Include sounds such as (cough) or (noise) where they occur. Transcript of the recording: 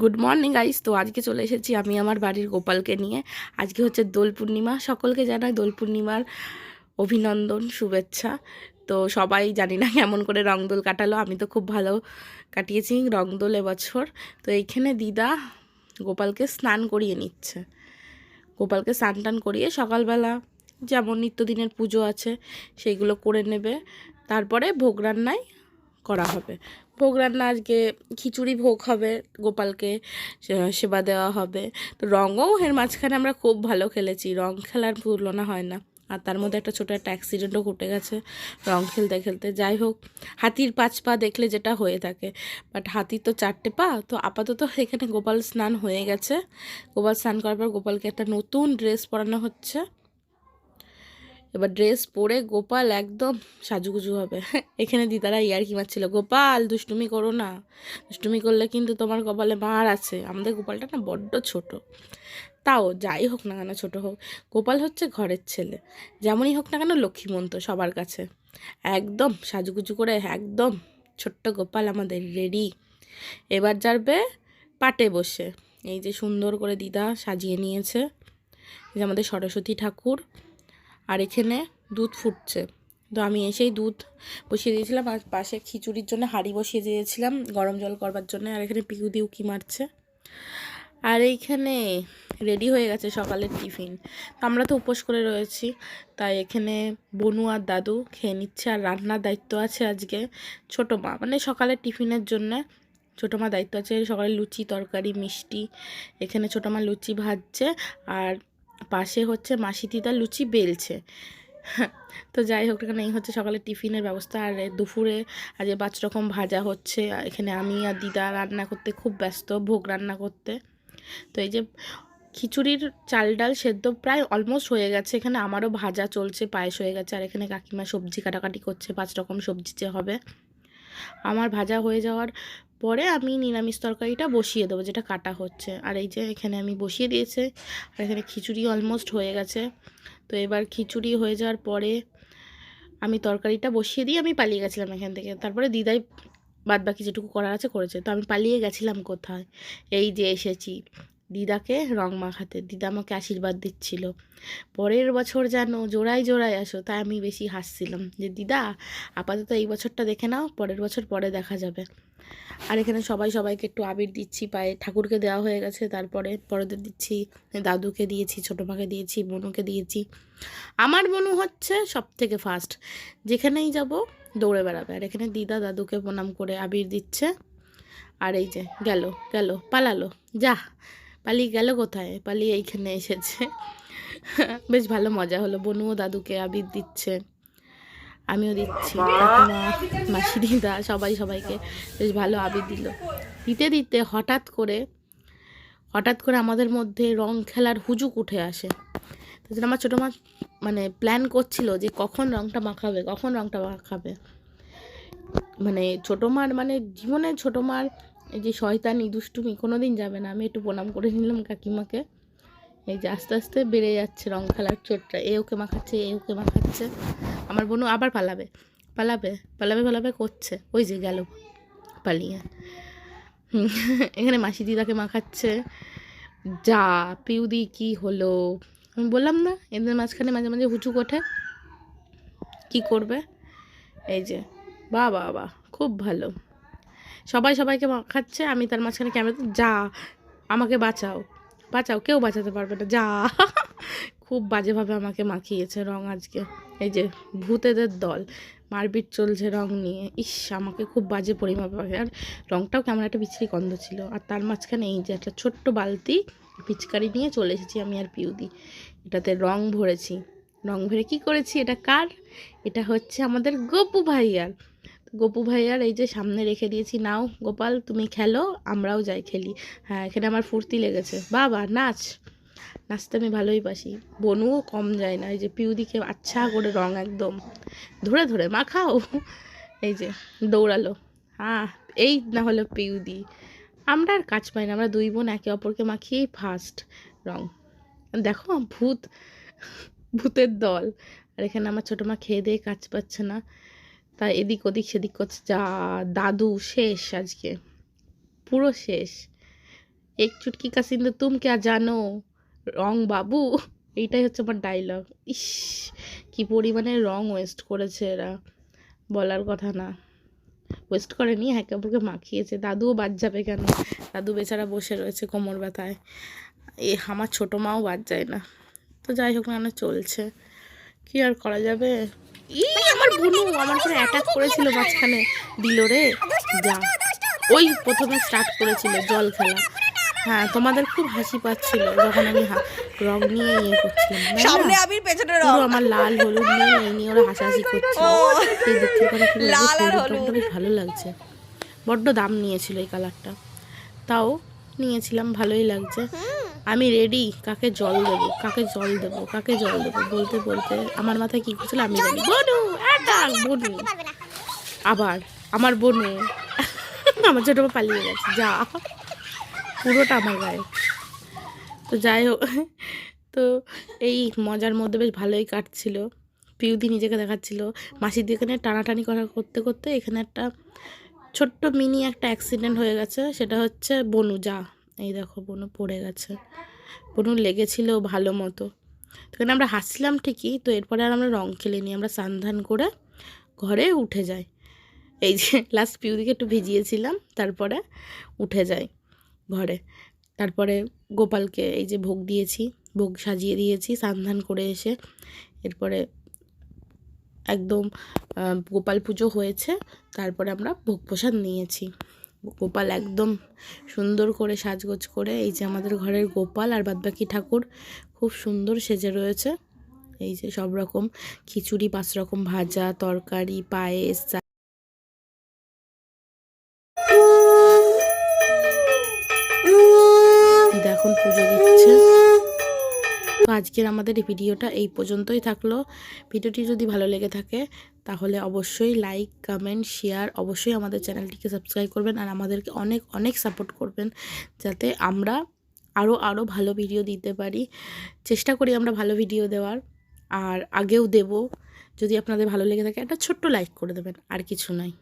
Good morning guys তো আজকে চলে এসেছি আমি আমার বাড়ির গোপালকে নিয়ে। আজকে হচ্ছে দোল পূর্ণিমা। সকলকে জানাই দোল পূর্ণিমার অভিনন্দন, শুভেচ্ছা। তো সবাই জানি না কেমন করে রংদোল কাটালো। আমি তো খুব ভালো কাটিয়েছি রংদোল এবছর। তো এইখানে দিদা গোপালকে স্নান করিয়ে নিচ্ছে। গোপালকে স্নান টান করিয়ে সকালবেলা যেমন নিত্যদিনের পুজো আছে, সেইগুলো করে নেবে। তারপরে ভোগ রান্নায় করা হবে। ভোগ রান্না আজকে খিচুড়ি ভোগ হবে, গোপালকে সেবা দেওয়া হবে। তো রঙও এর মাঝখানে আমরা খুব ভালো খেলেছি, রং খেলার তুলনা হয় না। আর তার মধ্যে একটা ছোটো একটা অ্যাক্সিডেন্টও ঘটে গেছে, রং খেলতে খেলতে। যাই হোক, হাতির পাঁচ পা দেখলে যেটা হয়ে থাকে। বাট হাতির তো চারটে পা, তো আপাতত এখানে গোপাল স্নান হয়ে গেছে। গোপাল স্নান করার পর গোপালকে একটা নতুন ড্রেস পরানো হচ্ছে। এবার ড্রেস পরে গোপাল একদম সাজুগুজু হবে। (laughs) এখানে দিদারা ইয়ার্কি মারছিল? গোপাল, দুষ্টুমি করো না। দুষ্টুমি করলে কিন্তু তোমার কপালে মার আছে। আমাদের গোপালটা না বড্ড ছোট। তাও যাই হোক না কেন ছোট হোক, গোপাল হচ্ছে ঘরের ছেলে। যেমনই হোক না কেন লক্ষ্মীমন্ত সবার কাছে। একদম সাজুগুজু করে একদম ছোট্ট গোপাল আমাদের রেডি এবার যাবে পাটে বসে। এই যে সুন্দর করে দিদা সাজিয়ে নিয়েছে। যে আমাদের সরস্বতী ঠাকুর। আর এখানে দুধ ফুটছে। তো আমি এসেই দুধ বসিয়ে দিয়েছিলাম আর পাশে খিচুড়ির জন্য হাঁড়ি বসিয়ে দিয়েছিলাম, গরম জল করবার জন্য। আর এখানে পিকু দিয়ে উকি মারছে? আর এইখানে রেডি হয়ে গেছে সকালের টিফিন। আমরা তো উপোস করে রয়েছি, তাই এখানে বনু আর দাদু খেয়ে নিচ্ছে আর রান্নার দায়িত্ব আছে আজকে ছোটো মা। মানে সকালের টিফিনের জন্য ছোটো মা দায়িত্ব আছে, সকালে লুচি, তরকারি, মিষ্টি। এখানে ছোটো মা লুচি ভাজছে আর পাশে হচ্ছে মাসি, দিদা, লুচি বেলছে। তো যাই হোক, এখানে এই হচ্ছে সকালে টিফিনের ব্যবস্থা। আর দুপুরে আজ পাঁচ রকম ভাজা হচ্ছে। এখানে আমি আর দিদা রান্না করতে খুব ব্যস্ত, ভোগ রান্না করতে। তো এই যে খিচুড়ির চাল ডাল সেদ্ধ প্রায় অলমোস্ট হয়ে গেছে। এখানে আমারও ভাজা চলছে, পায়েস হয়ে গেছে। আর এখানে কাকিমা সবজি কাটাকাটি করছে, পাঁচ রকম সবজি যে হবে। আমার ভাজা হয়ে যাওয়ার পরে আমি নিরামিষ তরকারিটা বসিয়ে দেবো, যেটা কাটা হচ্ছে। আর এই যে এখানে আমি বসিয়ে দিয়েছে, আর এখানে খিচুড়ি অলমোস্ট হয়ে গেছে। তো এবার খিচুড়ি হয়ে যাওয়ার পরে আমি তরকারিটা বসিয়ে দিয়ে আমি পালিয়ে গেছিলাম এখান থেকে। তারপরে দিদাই বাদ বাকি যেটুকু করার আছে করেছে। তো আমি পালিয়ে গেছিলাম কোথায়? এই যে এসেছি। দিদাকে রং মাখাতে। দিদা আমাকে আশীর্বাদ দিচ্ছিল। পরের বছর যেন জোড়ায় জোড়ায় আসো, তাই আমি বেশি হাসছিলাম যে, দিদা, আপাতত এই বছরটা দেখে নাও, পরের বছর পরে দেখা যাবে। আর এখানে সবাই সবাইকে একটু আবির দিচ্ছি, পায়ে ঠাকুরকে দেওয়া হয়ে গেছে, তারপরে বড়দের দিচ্ছি, দাদুকে দিয়েছি, ছোটো মাকে দিয়েছি, বনুকে দিয়েছি। আমার বনু হচ্ছে সব থেকে ফার্স্ট যেখানেই যাব দৌড়ে বেড়াবে। আর এখানে দিদা দাদুকে প্রণাম করে আবির দিচ্ছে। আর এই যে, গেল গেল, পালালো, যা। পালিয়ে গেল কোথায়? পালিয়ে এইখানে এসেছে। বেশ ভালো মজা হলো। বনুও দাদুকে আবির দিচ্ছে। আমিও দিচ্ছি। মাসি দিদা সবাই সবাইকে বেশ ভালো আবির দিল। দিতে দিতে হঠাৎ করে হঠাৎ করে আমাদের মধ্যে রং খেলার হুজুক উঠে আসে। তো জন্য আমার ছোটো মা মানে প্ল্যান করছিল যে কখন রংটা মাখাবে, কখন রংটা মাখাবে। মানে ছোটো মার মানে জীবনে ছোটো মার এই যে শয়তানি দুষ্টুমি কোনো দিন যাবে না। আমি একটু প্রণাম করে নিলাম কাকিমাকে। এই যে আস্তে আস্তে বেড়ে যাচ্ছে রং খেলার চোটটা। এ ওকে মাখাচ্ছে, এ ওকে মাখাচ্ছে। আমার বোনও আবার পালাবে। পালাবে পালাবে পালাবে করছে। ওই যে গেল পালিয়ে। এখানে মাসি দিদাকে মাখাচ্ছে। যা, পিউদি কি হলো? আমি বললাম না, এদের মাঝখানে মাঝে মাঝে হুচুক ওঠে। কি করবে? এই যে বা বাহ, খুব ভালো। সবাই সবাইকে মাখাচ্ছে আমি তার মাঝখানে ক্যামেরা যা, আমাকে বাঁচাও বাঁচাও, কেউ বাঁচাতে পারবে না, যা। (laughs) খুব বাজেভাবে আমাকে মাখিয়েছে রং আজকে। এই যে ভূতেদের দল, মারপিট চলছে রং নিয়ে। ইস, আমাকে খুব বাজে পরিমাপে। আর রংটাও কেমন একটা বিচ্ছিরি গন্ধ ছিল। আর তার মাঝখানে এই যে একটা ছোট্ট বালতি পিচকারি নিয়ে চলে এসেছি আমি আর পিউদি। এটাতে রং ভরেছি। রং ভরে কি করেছি? এটা কার? এটা হচ্ছে আমাদের গপু ভাইয়ার। গপু ভাইয়ার এই যে সামনে রেখে দিয়েছি, নাও গোপাল, তুমি খেলো, আমরাও যাই খেলি। হ্যাঁ এখানে আমার ফুর্তি লেগেছে। বাবা, নাচ। নাচতে আমি ভালোই বাসি। বনুও কম যায় না, এই যে পিউদিকে আচ্ছা করে রং একদম। ধরে ধরে, মাখাও। এই যে, দৌড়ালো। হ্যাঁ এই না হলো পিউদি। আমরা আর কাজ পাই না, আমরা দুই বোন একে অপরকে মাখিয়েই ফার্স্ট রং। দেখো, ভূত, ভূতের দল। আর এখানে আমার ছোটো মা খেয়ে দিয়ে কাজ পাচ্ছে না। তা এদিক ওদিক সেদিক করছে। যা দাদু শেষ আজকে, পুরো শেষ। এক চুটকি কা সিন্ধু তুম ক্যা জানো? রং বাবু, এইটাই হচ্ছে আমার ডায়লগ ইস, কি পরিমাণে রং ওয়েস্ট করেছে এরা, বলার কথা না। ওয়েস্ট করেনি, একে অপরকে মাখিয়েছে। দাদুও বাদ যাবে কেন? দাদু বেচারা বসে রয়েছে কোমর ব্যথায়। এ, আমার ছোটো মাও বাদ যায় না। তো যাই হোক না, চলছে। কি আর করা যাবে? ই আমার বুনু আমার করে অ্যাটাক করেছিল মাঝখানে। দিল রে। যা। ওই প্রথমে স্টার্ট করেছিল জল খেলা। হ্যাঁ তোমাদের খুব হাসি পাচ্ছিল যখন আমি রং নিয়ে ইয়ে করছিলাম। সামনে আবির পেছনে রং। আমার লাল হলুদ নিয়ে এই নিয়ে ওরা হাসাহাসি করছিল। ও (laughs) এই দেখতে কি লাল আর হলুদ হলুদ। বেশ ভালো লাগছে। বড্ড দাম নিয়েছিল এই কালারটা তাও নিয়েছিলাম ভালোই লাগছে। আমি রেডি কাকে জল দেবো কাকে জল দেবো কাকে জল দেবো বলতে বলতে আমার মাথায় কি করছিল আমি জানি বনু বনু। আবার আমার বনু। (laughs) আমার ছোট পালিয়ে গেছে। যা। পুরোটা আমার গায়ে। তো যাই হোক। তো এই মজার মধ্যে বেশ ভালোই কাটছিল। পিউদি নিজেকে দেখাচ্ছিল। মাসির এখানে টানাটানি করা করতে করতে এখানে একটা ছোট্ট মিনি একটা অ্যাক্সিডেন্ট হয়ে গেছে। সেটা হচ্ছে বনু যা। এই দেখো, বনু পড়ে গেছে। বনু লেগেছিল ভালো মতো। তো এখানে আমরা হাসছিলাম ঠিকই, তো এরপরে আর আমরা রং খেলে নিই আমরা সান্ধান করে ঘরে উঠে যাই। এই যে লাস্ট পিউদিকে একটু ভিজিয়েছিলাম, তারপরে উঠে যাই ঘরে। তারপরে গোপালকে এই যে ভোগ দিয়েছি, ভোগ সাজিয়ে দিয়েছি, সান্ধান করে এসে এরপরে একদম গোপাল পুজো হয়েছে, তারপরে আমরা ভোগ প্রসাদ নিয়েছি। গোপাল একদম সুন্দর করে সাজগোজ করে এই যে আমাদের ঘরের গোপাল আর বাদবাকি ঠাকুর খুব সুন্দর সেজে রয়েছে। এই যে সব রকম খিচুড়ি পাঁচ রকম ভাজা তরকারি পায়েস দেখুন এখন পুজো দিচ্ছে। আজকের আমাদের ভিডিওটা এই পর্যন্তই থাকল। ভিডিওটি যদি ভালো লেগে থাকে, তাহলে অবশ্যই লাইক কমেন্ট শেয়ার অবশ্যই আমাদের চ্যানেলটিকে সাবস্ক্রাইব করবেন আর আমাদেরকে অনেক অনেক সাপোর্ট করবেন যাতে আমরা আরও আরও ভালো ভিডিও দিতে পারি। চেষ্টা করি আমরা ভালো ভিডিও দেওয়ার। আর আগেও দেব। যদি আপনাদের ভালো লেগে থাকে, একটা ছোট্ট লাইক করে দেবেন, আর কিছু নয়